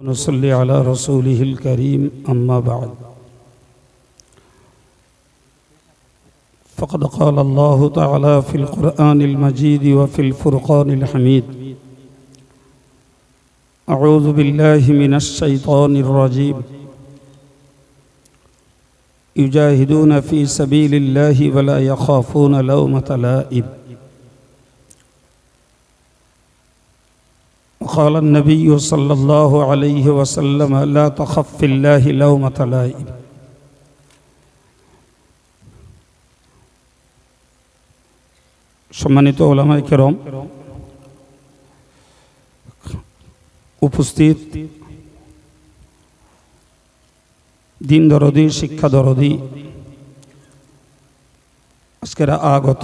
ونصلي على رسوله الكريم أما بعد. فقد قال الله تعالى في القرآن المجيد وفي الفرقان الحميد أعوذ بالله من الشيطان الرجيم. يجاهدون في سبيل الله ولا يخافون لومة لائم. وقال النبي صلى الله عليه وسلم لا تخف في الله لومة لائم সম্মানিত ওলামাই কেরম উপস্থিত দিন দরদি শিক্ষা দরদি আজকের আগত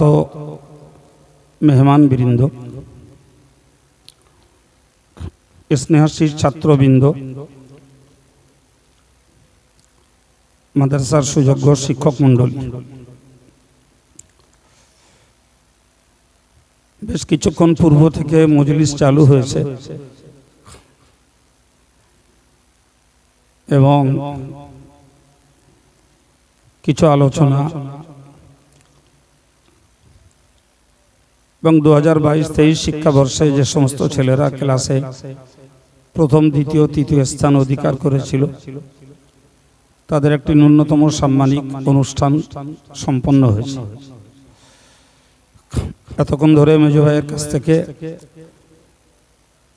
মেহমান বৃন্দ স্নেহাশীর ছাত্রবৃন্দ, মাদ্রাসার সুযোগ্য শিক্ষক মণ্ডলী। বেশ কিছুক্ষণ পূর্ব থেকে মজলিস চালু হয়েছে এবং কিছু আলোচনা এবং দু হাজার বাইশ, তেইশ শিক্ষাবর্ষে যে সমস্ত ছেলেরা ক্লাসে প্রথম, দ্বিতীয়, তৃতীয় স্থান অধিকার করেছিল। তাদের একটি ন্যূনতম সাম্মানিক অনুষ্ঠান সম্পন্ন হয়েছে। এতক্ষণ ধরে মেজো ভাইয়ের কাছ থেকে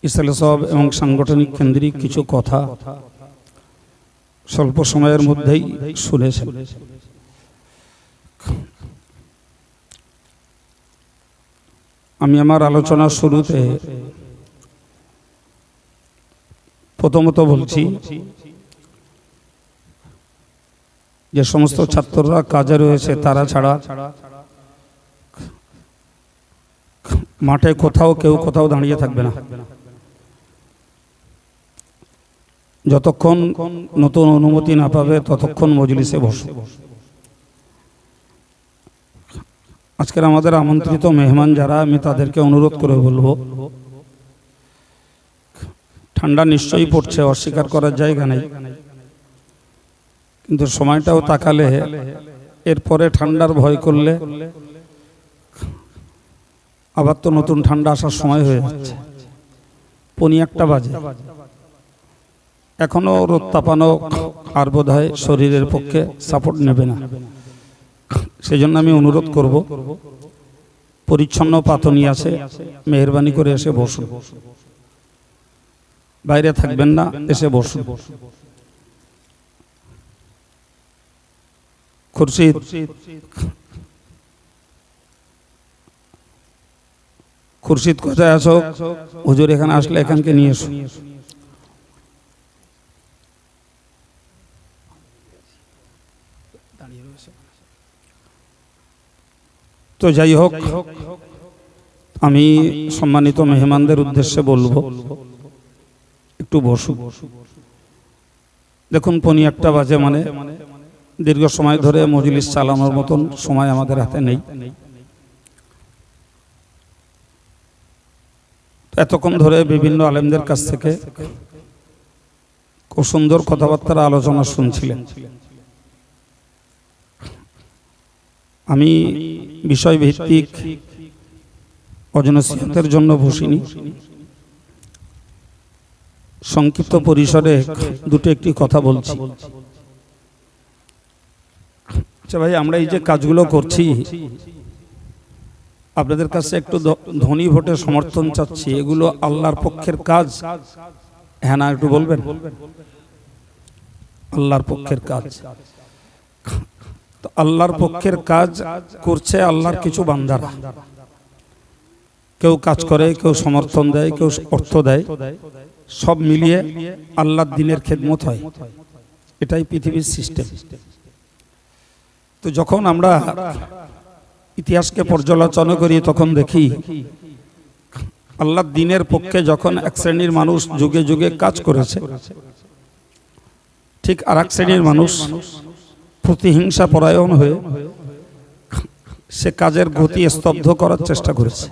ইসলে সব এবং সাংগঠনিক কেন্দ্রিক কিছু কথা স্বল্প সময়ের মধ্যেই শুনেছেন। আমি আমার আলোচনার শুরুতে প্রথমত বলছি যে সমস্ত ছাত্ররা কাজে রয়েছে তারা ছাড়া মাঠে কোথাও কেউ কোথাও দাঁড়িয়ে থাকবে না। যতক্ষণ নতুন অনুমতি না পাবে, ততক্ষণ মজলিসে বসে। আজকের আমাদের আমন্ত্রিত মেহমান যারা, আমি তাদেরকে অনুরোধ করে বলব ঠান্ডা নিশ্চয়ই পড়ছে, অস্বীকার করার জায়গা নেই। কিন্তু সময়টাও তাকালে এরপরে ঠান্ডার ভয় করলে আবার তো নতুন ঠান্ডা আসার সময় হয়ে যাচ্ছে। পনি একটা বাজে। এখনও রোদ তাপানো আর বোধ হয় শরীরের পক্ষে সাপোর্ট নেবে না। সেই জন্য আমি অনুরোধ করব, পরিচ্ছন্ন পাতনি আছে মেহরবানি করে এসে বসুন। বাইরে থাকবেন না এসে বসুন। খুরশিদ। খুরশিদ। কোথায় আছো? হুজুর এখানে আসলে এখানকে নিয়ে এসো। তো যাই হোক আমি সম্মানিত মেহমানদের উদ্দেশ্যে বলব। একটু বসু দেখুন, পনি একটা বাজে মানে দীর্ঘ সময় ধরে মজলিস চালানোর মতন সময় আমাদের হাতে নেই। এতক্ষণ ধরে বিভিন্ন আলেমদের কাছ থেকে খুব সুন্দর কথাবার্তার আলোচনা শুনছিলেন। আমি বিষয় ভিত্তিক অজনসিহতের জন্য বসিনি। সংক্ষিপ্ত পরিসরে দুটো একটি কথা বলছি। আচ্ছা ভাই, আমরা এই যে কাজগুলো করছি, আপনাদের কাছে একটু ধনী ভোটে সমর্থন চাচ্ছি, এগুলো আল্লাহর পক্ষের কাজ। হ্যাঁ না, একটু বলবেন? আল্লাহর পক্ষের কাজ। তো আল্লাহর পক্ষের কাজ করছে আল্লাহর কিছু বান্দারা। কেউ কাজ করে, কেউ সমর্থন দেয়, কেউ অর্থ দেয়। সব মিলিয়ে আল্লাহর দিনের খেদমত হয়। এটাই পৃথিবীর সিস্টেম তো যখন আমরা ইতিহাসকে পর্যালোচনা করি, তখন দেখি আল্লাহ দিনের পক্ষে যখন এক শ্রেণির মানুষ যুগে যুগে কাজ করেছে, ঠিক আর এক শ্রেণির মানুষ প্রতিহিংসা পরায়ণ হয়ে সে কাজের গতি স্তব্ধ করার চেষ্টা করেছে।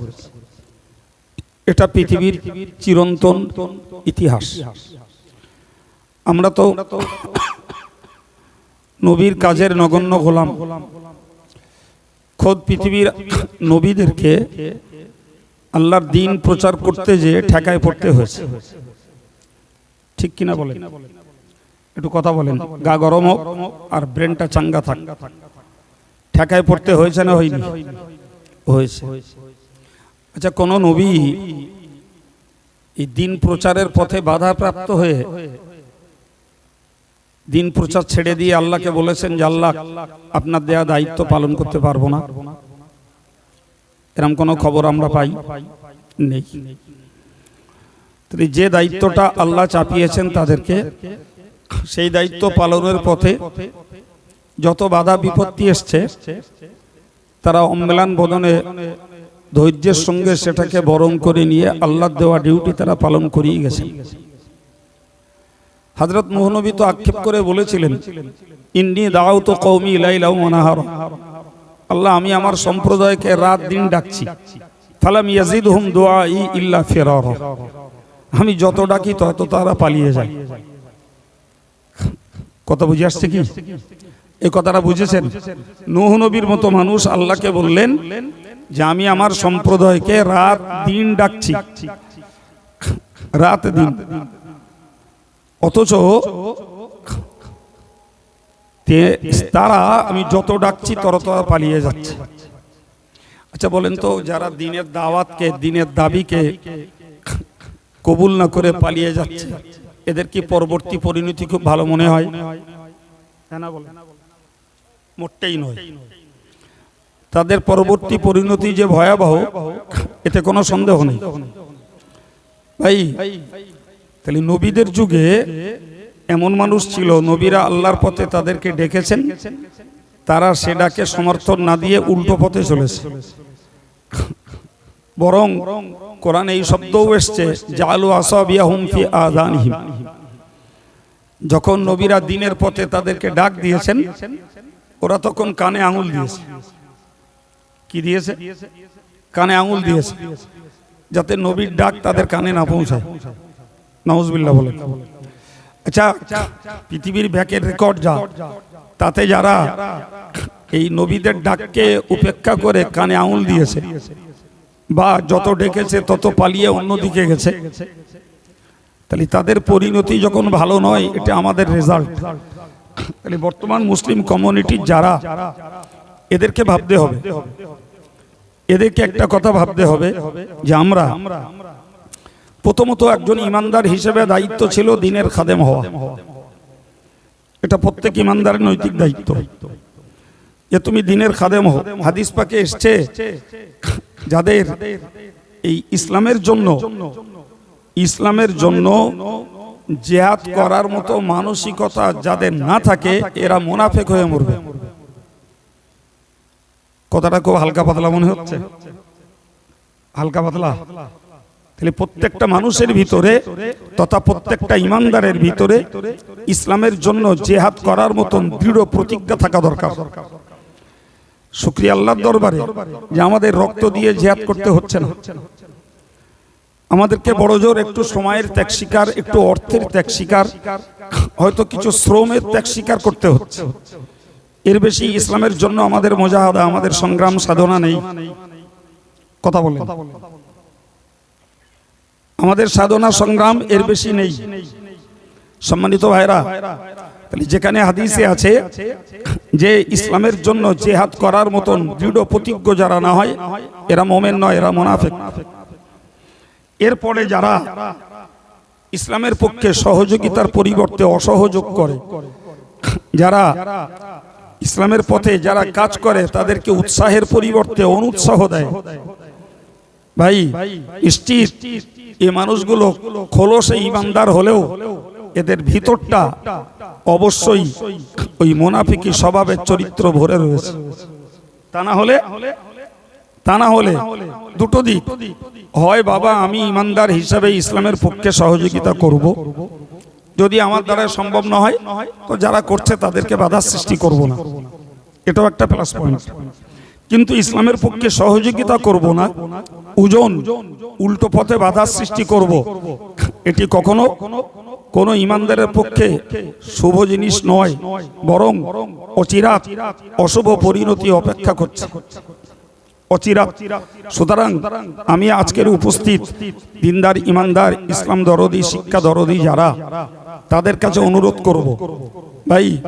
এটা পৃথিবীর চিরন্তন ইতিহাস। আমরা তো নবীর কাজের নগণ্য গোলাম। খোদ পৃথিবীর নবীদেরকে আল্লাহর দিন প্রচার করতে যে ঠেকায় পড়তে হয়েছে। ঠিক কিনা বলেন? একটু কথা বলেন। গা গরম হোক আর ব্রেনটা চাঙ্গা থাক। ঠেকায় পড়তে হয়েছে না হয়নি? হয়েছে। আচ্ছা কোন নবী এই দিন প্রচারের পথে বাধাপ্রাপ্ত হয়ে দিন প্রচার ছেড়ে দিয়ে আল্লাহকে বলেছেন যে, আল্লাহ, আপনার দেয়া দায়িত্ব পালন করতে পারব না। এরকম কোনো খবর আমরা পাই নেই। যে দায়িত্বটা আল্লাহ চাপিয়েছেন তাদেরকে, সেই দায়িত্ব পালনের পথে যত বাধা বিপত্তি এসছে, তারা অম্মেলান বদনে ধৈর্যের সঙ্গে সেটাকে বরণ করে নিয়ে আল্লাহ দেওয়া ডিউটি তারা পালন করিয়ে গেছে হজরত মোহনবী তো আক্ষেপ করে বলেছিলেন ইন্নি দাও তো কৌমি লাইলাও মনাহার আল্লাহ আমি আমার সম্প্রদায়কে রাত দিন ডাকছি। ফালাম ইয়াজিদ হুম দোয়া ই ইল্লা ফেরার। আমি যত ডাকি তত তারা পালিয়ে যায়। কথা বুঝে আসছে কি? এই কথাটা বুঝেছেন। নূহ নবীর মতো মানুষ আল্লাহকে বললেন যে আমি আমার সম্প্রদায়কে রাত দিন ডাকছি। রাত দিন। অথচ তারা আমি যত ডাকছি তত তারা পালিয়ে যাচ্ছে। আচ্ছা বলেন তো যারা দিনের দাওয়াতকে দিনের দাবিকে কবুল না করে পালিয়ে যাচ্ছে এদের কি পরবর্তী পরিণতি খুব ভালো মনে হয়। হ্যাঁ না বলেন। মোটেই নয়। তাদের পরবর্তী পরিণতি যে ভয়াবহ, এতে কোনো সন্দেহ নেই। ভাই, তাহলে নবীদের যুগে এমন মানুষ ছিল, নবীরা আল্লাহর পথে তাদেরকে ডেকেছেন, তারা সেটাকে সমর্থন না দিয়ে উল্টো পথে চলেছে। বরং কোরআন এই শব্দও এসছে, জালু আসাবিয়াহুম যখন নবীরা দিনের পথে তাদেরকে ডাক দিয়েছেন, ওরা তখন কানে আঙুল দিয়েছে। কি দিয়েছে? কানে আঙুল দিয়েছে, যাতে নবীর ডাক তাদের কানে না পৌঁছায়। নওয়াজবিল্লাহ বলে। আচ্ছা পৃথিবীর ব্যাকের রেকর্ড যা, তাতে যারা এই নবীদের ডাককে উপেক্ষা করে কানে আঙুল দিয়েছে বা যত ডেকেছে তত পালিয়ে অন্যদিকে গেছে, তাহলে তাদের পরিণতি যখন ভালো নয়, এটা আমাদের রেজাল্ট তাহলে বর্তমান মুসলিম কমিউনিটির যারা এদেরকে ভাবতে হবে। এদেরকে একটা কথা ভাবতে হবে যে আমরা প্রথমত একজন ইমানদার হিসেবে দায়িত্ব ছিল দিনের খাদেম হওয়া। এটা প্রত্যেক ইমানদারের নৈতিক দায়িত্ব। যে তুমি দিনের খাদেম হো হাদিস পাকে এসছে, যাদের এই ইসলামের জন্য ইসলামের জন্য জেহাদ করার মতো মানসিকতা যাদের না থাকে, এরা মোনাফেক হয়ে মরবে। কথাটা খুব হালকা পাতলা মনে হচ্ছে? হালকা পাতলা? তাহলে প্রত্যেকটা মানুষের ভিতরে তথা প্রত্যেকটা ইমানদারের ভিতরে ইসলামের জন্য জেহাদ করার মতন দৃঢ় প্রতিজ্ঞা থাকা দরকার। শুক্রিয়া আল্লাহর দরবারে যে আমাদের রক্ত দিয়ে জেহাদ করতে হচ্ছে না। আমাদেরকে বড় জোর একটু সময়ের ত্যাগ স্বীকার, একটু অর্থের ত্যাগ স্বীকার, হয়তো কিছু শ্রমের ত্যাগ স্বীকার করতে হচ্ছে। এর বেশি ইসলামের জন্য আমাদের মজাহাদা আমাদের সংগ্রাম সাধনা নেই। কথা বলেন। আমাদের সাধনা সংগ্রাম এর বেশি নেই। সম্মানিত ভাইরা তাহলে যেখানে হাদিসে আছে যে ইসলামের জন্য জেহাদ করার মতন দৃঢ় প্রতিজ্ঞ যারা না হয় এরা মোমেন নয় এরা মোনাফেক। এরপরে যারা ইসলামের পক্ষে সহযোগিতার পরিবর্তে অসহযোগ করে যারা ইসলামের পথে যারা কাজ করে, তাদেরকে উৎসাহের পরিবর্তে অনুৎসাহ দেয়। ভাই স্টির এই মানুষগুলো খোলসে ইমানদার হলেও এদের ভিতরটা অবশ্যই ওই মোনাফিকি স্বভাবের চরিত্র ভরে রয়েছে। তা না হলে, তা না হলে দুটো দিক। হয়, বাবা, আমি ইমানদার হিসাবে ইসলামের পক্ষে সহযোগিতা করব। যদি আমার দ্বারা সম্ভব না হয়, তো যারা করছে তাদেরকে বাধার সৃষ্টি করব না। এটাও একটা প্লাস পয়েন্ট কিন্তু ইসলামের পক্ষে সহযোগিতা করব না, ওজন উল্টো পথে বাধার সৃষ্টি করব, এটি কখনো কোন ইমানদারের পক্ষে শুভ জিনিস নয়, বরং অচিরাত অশুভ পরিণতি অপেক্ষা করছে। অচিরাত সুতরাং আমি আজকের উপস্থিত দিনদার, ইমানদার, ইসলাম দরদি, শিক্ষা দরদি যারা তাদের কাছে অনুরোধ করব। ভাই,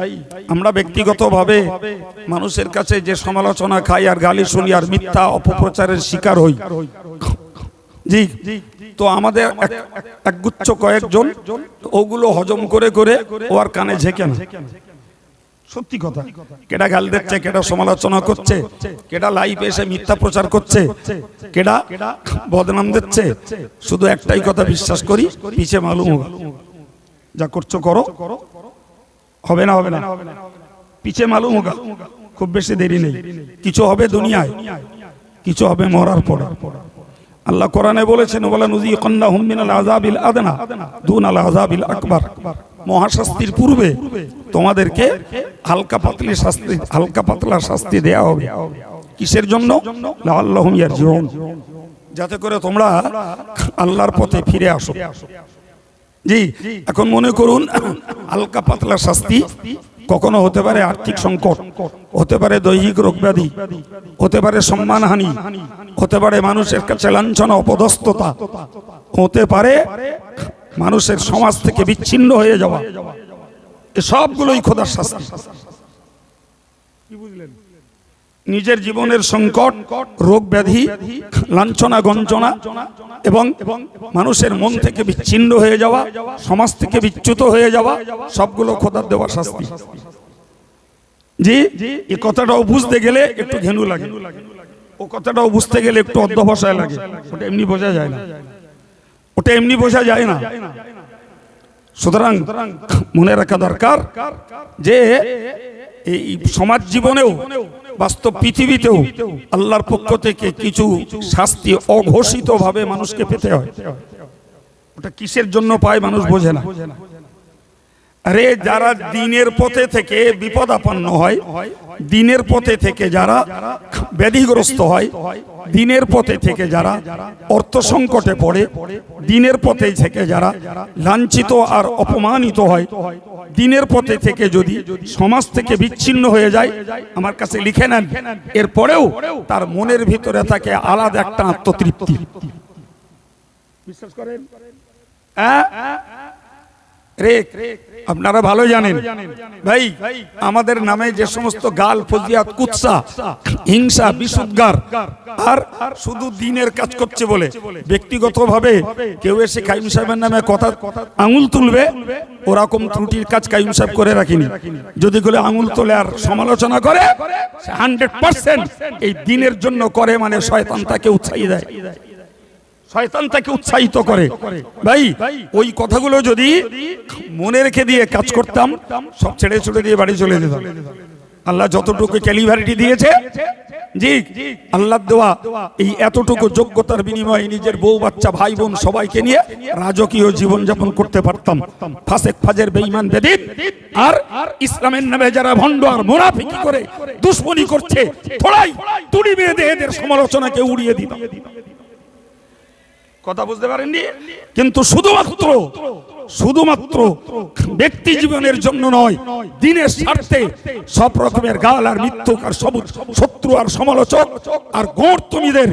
আমরা ব্যক্তিগতভাবে মানুষের কাছে যে সমালোচনা খাই আর গালি শুনি আর মিথ্যা অপপ্রচারের শিকার হই। জি, তো আমাদের এক- একগুচ্ছ কয়েকজন, ওগুলো হজম করে করে ও আর কানে ঝেঁকে না। সত্যি কথা। কেডা গাল দিচ্ছে, কেডা সমালোচনা করছে, কেডা লাইভ এসে মিথ্যা প্রচার করছে, কেডা বদনাম দিচ্ছে। শুধু একটাই কথা বিশ্বাস করি, পিছে মালুম যা করছ করো। হবে না হবে না। পিছে মালুম হোক, খুব বেশি দেরি নেই। কিছু হবে দুনিয়ায়, কিছু হবে মরার পরে। আল্লাহ কোরআনে বলেছেন, ওয়ালা নুজি কন্না হুমিনাল আযাবিল আদনা দুনাল আযাবিল আকবার। মহাশাস্তির পূর্বে তোমাদেরকে হালকা পাতলি শাস্তি, হালকা পাতলা শাস্তি দেয়া হবে। কিসের জন্য? লাআল্লাহুম ইয়ারজিউন। যাতে করে তোমরা আল্লাহর পথে ফিরে আসো। জি, এখন মনে করুন, হালকা পাতলা শাস্তি কখনো হতে পারে আর্থিক সংকট, হতে পারে দৈহিক রোগ ব্যাধি, হতে পারে সম্মানহানি, হতে পারে মানুষের কাছে লাঞ্ছনা, অপদস্থতা, হতে পারে মানুষের সমাজ থেকে বিচ্ছিন্ন হয়ে যাওয়া। সবগুলোই খোদার শাস্তি। নিজের জীবনের সংকট, রোগ ব্যাধি, লাঞ্ছনা গঞ্চনা এবং মানুষের মন থেকে বিচ্ছিন্ন হয়ে যাওয়া, সমাজ থেকে বিচ্যুত হয়ে যাওয়া সবগুলো খোদার দেওয়া শাস্তি। জি, এই কথাটাও বুঝতে গেলে একটু ঘেনু লাগে। ও কথাটাও বুঝতে গেলে একটু অধ্যবসায় লাগে। ওটা এমনি বোঝা যায় না। ওটা এমনি বোঝা যায় না। সুতরাং মনে রাখা দরকার যে এই সমাজ জীবনেও বাস্তব পৃথিবীতেও আল্লাহর পক্ষ থেকে কিছু শাস্তি অঘোষিত ভাবে মানুষকে পেতে হয়। ওটা কিসের জন্য পায় মানুষ বোঝে না। আরে যারা দিনের পথে থেকে বিপদাপন্ন হয়, দিনের পথে থেকে যারা ব্যাধিগ্রস্ত হয়, দিনের পথে থেকে যারা অর্থ সংকটে পড়ে, দিনের পথে থেকে যারা লাঞ্ছিত আর অপমানিত হয়, দিনের পথে থেকে যদি সমাজ থেকে বিচ্ছিন্ন হয়ে যায়, আমার কাছে লিখে নেন, এরপরেও তার মনের ভিতরে থাকে আলাদা একটা আত্মতৃপ্তি। বিশ্বাস করেন? হ্যাঁ? আপনারা ভালো জানেন। ভাই, আমাদের নামে যে সমস্ত গাল, ফজিয়াত, কুৎসা, হিংসা, বিশুদ্গার, আর শুধু দিনের কাজ করছে বলে, ব্যক্তিগতভাবে কেউ এসে কাইম সাহেবের নামে কথা আঙুল তুলবে, ওরকম ত্রুটির কাজ কাইম সাহেব করে রাখিনি। যদি বলে আঙুল তোলে আর সমালোচনা করে হান্ড্রেড পার্সেন্ট এই দিনের জন্য করে মানে শয়তান তাকে উৎসাহী দেয়। শয়তান তাকে উৎসাহিত করে। ভাই, ওই কথাগুলো যদি মনে রেখে দিয়ে কাজ করতাম, সব ছেড়ে ছুড়ে দিয়ে বাড়ি চলে যেতাম। আল্লাহ যতটুকু ক্যালিভারিটি দিয়েছে, জি আল্লাহ দেওয়া এই এতটুকু যোগ্যতার বিনিময়ে নিজের বউ, বাচ্চা, ভাই, বোন সবাইকে নিয়ে রাজকীয় জীবন যাপন করতে পারতাম। ফাসেক ফাজের বেঈমান বেদিন আর ইসলামের নামে যারা ভণ্ড আর মুনাফিকি করে, দুশ্মনী করছে, থোড়াই তুড়ি এদের সমালোচনাকে উড়িয়ে দিতাম। কথা বুঝতে পারেননি? কিন্তু শুধুমাত্র শুধুমাত্র ব্যক্তি জীবনের জন্য নয়, দিনের স্বার্থে সব রকমের গাল আর মিথ্যুক আর সবুজ শত্রু আর সমালোচক আর গোড় তুমিদের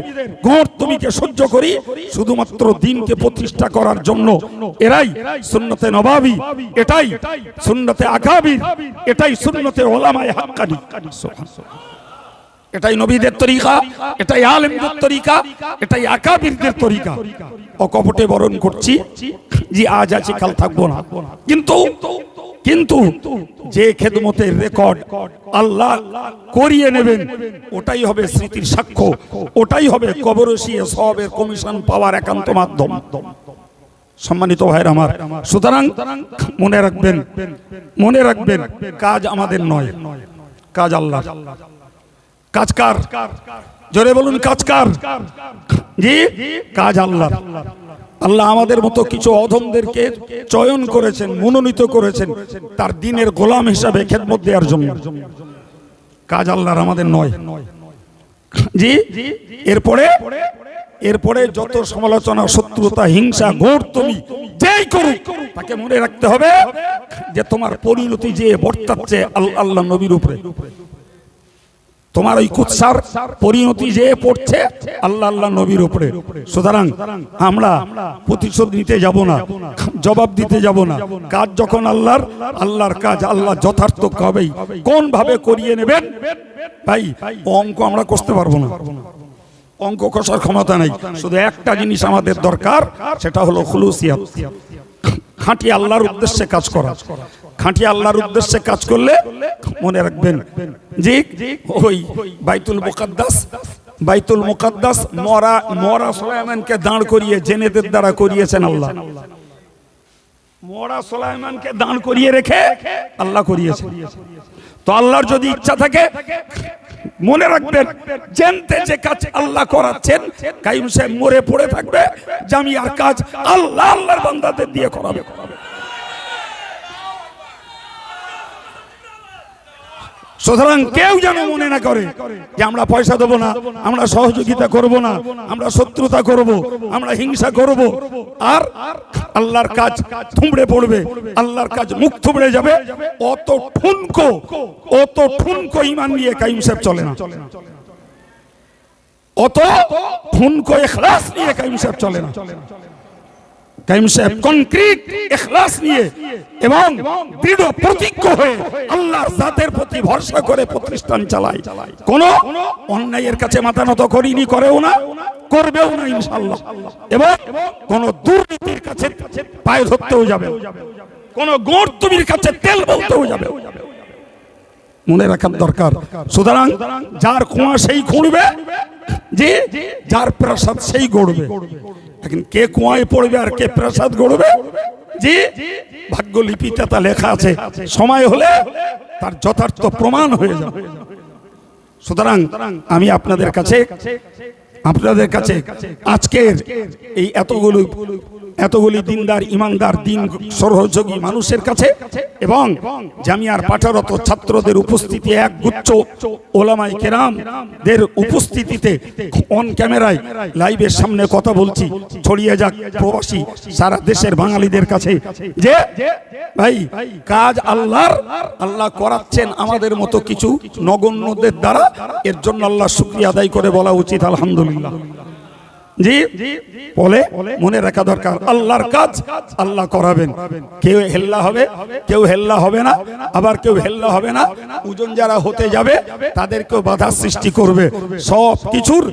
গোড় তুমিকে সহ্য করি, শুধুমাত্র দিনকে প্রতিষ্ঠা করার জন্য। এরাই সুন্নতে নবাবি, এটাই সুন্নতে আকাবির এটাই সুন্নতে ওলামায় হাক্কানি। এটাই নবীদের তরিকা, এটাই আলেমদের তরিকা, এটাই আকাবিরদের তরিকা। অকপটে বরণ করছি যে আজ আছে, কাল থাকব না। কিন্তু কিন্তু যে খেদমতের রেকর্ড আল্লাহ করিয়ে নেবেন, ওটাই হবে স্মৃতির সাক্ষ্য, ওটাই হবে কবরসিয়ে সবের কমিশন পাওয়ার একান্ত মাধ্যম। সম্মানিত ভাইয়ের আমার, সুতরাং মনে রাখবেন মনে রাখবেন, কাজ আমাদের নয়, কাজ আল্লাহ জোরে বলুন জি? কাজ আল্লাহ আল্লাহ আমাদের মতো কিছু অধমদেরকে চয়ন করেছেন, মনোনীত করেছেন, তার দিনের গোলাম হিসাবে খেদমত দেওয়ার জন্য। কাজ আল্লাহর আমাদের নয়। জি? এরপরে? এরপরে যত সমালোচনা, শত্রুতা, হিংসা, ঘোর তুমি, যেই করুক, তাকে মনে রাখতে হবে যে তোমার পরিণতি যে বর্তাচ্ছে আল- আল্লাহ নবীর উপরে। তোমার ওই কুৎসার পরিণতি যে পড়ছে, আল্লাহ আল্লাহ নবীর উপরে। সুতরাং আমরা প্রতিশোধ নিতে যাব না, জবাব দিতে যাব না। কাজ যখন আল্লাহর আল্লাহর কাজ আল্লাহ যথার্থ হবেই কোন ভাবে করিয়ে নেবেন? ভাই, অঙ্ক আমরা করতে পারব না। অঙ্ক কষার ক্ষমতা নাই। শুধু একটা জিনিস আমাদের দরকার, সেটা হলো খুলুসিয়াত। খাঁটি আল্লাহর উদ্দেশ্যে কাজ করা। খাঁটি আল্লাহর উদ্দেশ্যে কাজ করলে মনে রাখবেন জি ওই বাইতুল মুকাদ্দাস বাইতুল মুকাদ্দাস মরা মরা সুলাইমানকে দাঁড় করিয়ে জেনেদের দ্বারা করিয়েছেন আল্লাহ। মরা সুলাইমানকে দাঁড় করিয়ে রেখে আল্লাহ করিয়েছেন। তো আল্লাহর যদি ইচ্ছা থাকে, মনে রাখবেন, জানতে যে কাজ আল্লাহ করাচ্ছেন, কাইম সাহেব মরে পড়ে থাকবে, জামিয়ার কাজ আল্লাহ আল্লাহর বান্দাদের দিয়ে করাবে করাবে। সুতরাং কেউ যেন মনে না করে যে আমরা পয়সা দেবো না, আমরা সহযোগিতা করব না, আমরা শত্রুতা করব, আমরা হিংসা করব। আর আল্লাহর কাজ থুমড়ে পড়বে, আল্লাহর কাজ মুখ থুমড়ে যাবে। অত ঠুনকো অত ঠুনকো ইমান নিয়ে কাইম সাহেব চলে না। অত ঠুনকো এখলাস নিয়ে কাইম সাহেব চলে না। কাইম সাহেব কনক্রিট নিয়ে এবং দৃঢ় প্রতিজ্ঞ হয়ে প্রতি ভরসা করে প্রতিষ্ঠান চালায়। কোন অন্যায়ের কাছে মাথা করিনি, করেও না, করবেও না ইনশাআল্লাহ। এবং কোন দুর্নীতির কাছে পায়ে ধরতেও যাবে কোন গর্তুমির কাছে তেল বলতেও মনে রাখার দরকার। সুতরাং যার কুয়া সেই খুঁড়বে, যে যার প্রাসাদ সেই গড়বে। এখন কে কুয়ায় পড়বে আর কে প্রাসাদ গড়বে? যে ভাগ্যলিপিতে তা লেখা আছে। সময় হলে তার যথার্থ প্রমাণ হয়ে যাবে। সুতরাং আমি আপনাদের কাছে আপনাদের কাছে আজকের এই এতগুলো এতগুলি দিনদার, ইমানদার, দিন সহযোগী মানুষের কাছে এবং জামিয়ার পাঠারত ছাত্রদের উপস্থিতি এক গুচ্ছ ওলামাই কেরাম দের উপস্থিতিতে অন ক্যামেরায় লাইভের সামনে কথা বলছি। ছড়িয়ে যাক প্রবাসী সারা দেশের বাঙালিদের কাছে যে, ভাই, কাজ আল্লাহর, আল্লাহ করাচ্ছেন আমাদের মতো কিছু নগণ্যদের দ্বারা। এর জন্য আল্লাহ শুক্রিয়া আদায় করে বলা উচিত, আলহামদুলিল্লাহ। জি, বলে মনে রাখা দরকার। আল্লাহর কাজ আল্লাহ করাবেন। কেউ হেল্লা হবে, কেউ হেল্লা হবে না, আবার কেউ হেল্লা হবে না। ওজন যারা হতে যাবে, তাদেরকেও বাধা সৃষ্টি করবে। সব কিছুর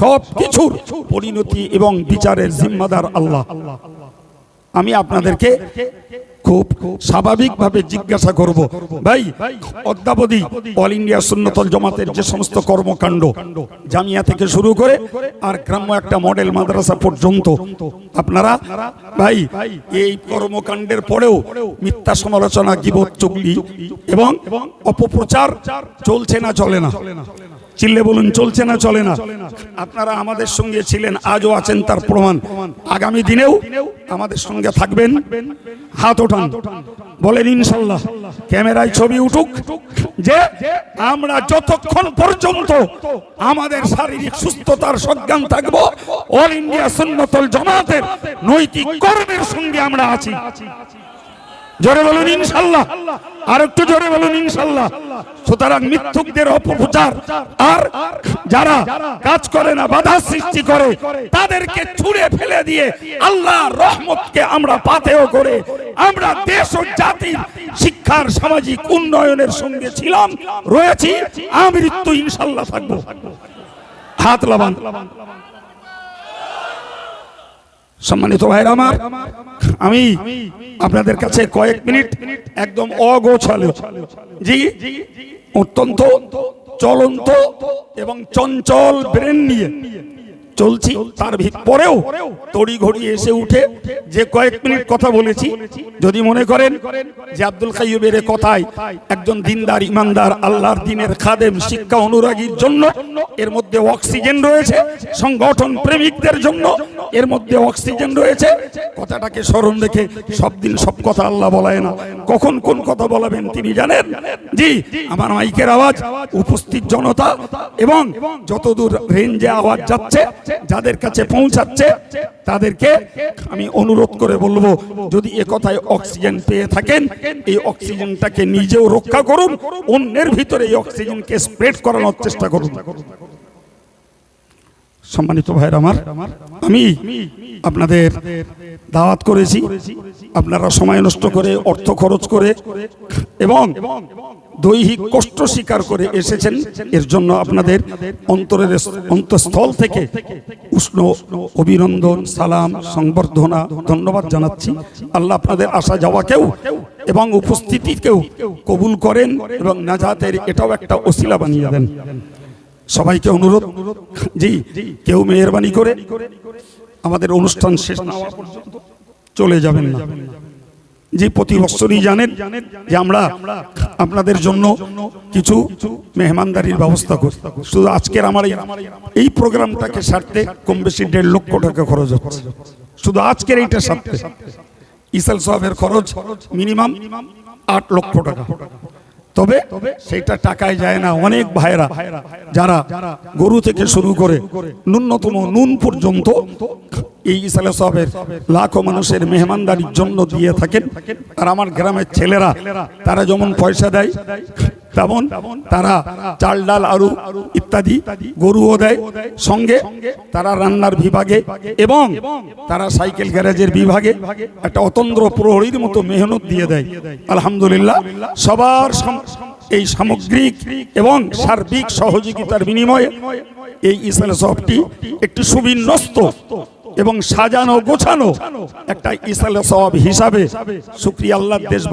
সব কিছুর পরিণতি এবং বিচারের জিম্মাদার আল্লাহ। আমি আপনাদেরকে খুব স্বাভাবিকভাবে জিজ্ঞাসা করব। ভাই, অদ্যাবধি অল ইন্ডিয়া সুন্নতল জমাতের যে সমস্ত কর্মকাণ্ড জামিয়া থেকে শুরু করে আর গ্রাম্য একটা মডেল মাদ্রাসা পর্যন্ত, আপনারা, ভাই, এই কর্মকাণ্ডের পরেও মিথ্যা সমালোচনা, গিবত চুগলি এবং অপপ্রচার চলছে না, চলে না? চিল্লে বলুন, চলছে না, চলে না? আপনারা আমাদের সঙ্গে ছিলেন, আজও আছেন তার প্রমাণ। আগামী দিনেও আমাদের সঙ্গে থাকবেন। হাত ওঠান। বলেন, ইনশাল্লাহ। ক্যামেরায় ছবি উঠুক, যে আমরা যতক্ষণ পর্যন্ত আমাদের শারীরিক সুস্থতার সজ্ঞান থাকব অল ইন্ডিয়া সুন্নতল জমাতের নৈতিক কর্মের সঙ্গে আমরা আছি। জোরে বলুন ইনশাল্লাহ। আর একটু জোরে বলুন ইনশাল্লাহ। সুতরাং মিথ্যুকদের অপপ্রচার আর যারা কাজ করে না, বাধা সৃষ্টি করে, তাদেরকে ছুঁড়ে ফেলে দিয়ে আল্লাহ রহমতকে আমরা পাতেও করে আমরা দেশ ও জাতির শিক্ষার, সামাজিক উন্নয়নের সঙ্গে ছিলাম, রয়েছি আমৃত্যু ইনশাল্লাহ থাকব। হাত লাবান। সম্মানিত ভাইরা আমার, আমি আপনাদের কাছে কয়েক মিনিট একদম অগোছালো, জি, অত্যন্ত চলন্ত এবং চঞ্চল ব্রেন নিয়ে চলছি, তার পরেও তড়ি ঘড়ি এসে উঠে যে কয়েক মিনিট কথা বলেছি, যদি মনে করেন যে আব্দুল কাইয়ুবের কথায় একজন দিনদার, ইমানদার, আল্লাহর দিনের খাদেম, শিক্ষা অনুরাগীর জন্য এর মধ্যে অক্সিজেন রয়েছে, সংগঠন প্রেমিকদের জন্য এর মধ্যে অক্সিজেন রয়েছে, কথাটাকে স্মরণ রেখে সব দিন সব কথা আল্লাহ বলায় না। কখন কোন কথা বলাবেন তিনি জানেন? জি, আমার মাইকের আওয়াজ, উপস্থিত জনতা এবং যতদূর রেঞ্জে আওয়াজ যাচ্ছে যাদের কাছে পৌঁছাচ্ছে তাদেরকে আমি অনুরোধ করে বলব যদি এ কথায় অক্সিজেন পেয়ে থাকেন এই অক্সিজেনটাকে নিজেও রক্ষা করুন অন্যের ভিতরে এই অক্সিজেনকে স্প্রেড করানোর চেষ্টা করুন। সম্মানিত ভাইয়ের আমার, আমি আপনাদের দাওয়াত করেছি। আপনারা সময় নষ্ট করে, অর্থ খরচ করে এবং দৈহিক কষ্ট স্বীকার করে এসেছেন। এর জন্য আপনাদের অন্তরের অন্তঃস্থল থেকে উষ্ণ অভিনন্দন, সালাম, সংবর্ধনা, ধন্যবাদ জানাচ্ছি। আল্লাহ আপনাদের আসা যাওয়াকেও এবং উপস্থিতিকেও কবুল করেন এবং নাজাতের এটাও একটা ওসিলা বানিয়ে দেন। সবাইকে অনুরোধ, জি, কেউ মেহরবানি করে আমাদের অনুষ্ঠান শেষ না হওয়া পর্যন্ত চলে যাবেন না। যে প্রতি বছরই জানেন যে আমরা আপনাদের জন্য কিছু মেহমানদারির ব্যবস্থা করি। শুধু আজকের আমার এই- প্রোগ্রামটাকে সারতে কম বেশি দেড় লক্ষ টাকা খরচ হচ্ছে। শুধু আজকের এইটা সারতে। ইসাল সাহেবের খরচ মিনিমাম আট লক্ষ টাকা। তবে সেটা টাকায় যায় না। অনেক ভাইরা যারা গরু থেকে শুরু করে ন্যূনতম নুন পর্যন্ত এই ইসালে সবের লাখো মানুষের মেহমানদারির জন্য দিয়ে থাকেন। আর আমার গ্রামের ছেলেরা তারা যেমন পয়সা দেয় তেমন তারা চাল, ডাল আলু ইত্যাদি গরুও দেয়। সঙ্গে তারা রান্নার বিভাগে এবং তারা সাইকেল গ্যারেজের বিভাগে একটা অতন্দ্র প্রহরীর মতো মেহনত দিয়ে দেয়। আলহামদুলিল্লাহ, সবার এই সামগ্রিক এবং সার্বিক সহযোগিতার বিনিময়ে এই ইসলাম সবটি একটি সুবিন্যস্ত এবং সাজানো গোছানো একটা ইসলাম সব হিসাবে শুক্রিয়া আল্লাহ দেশ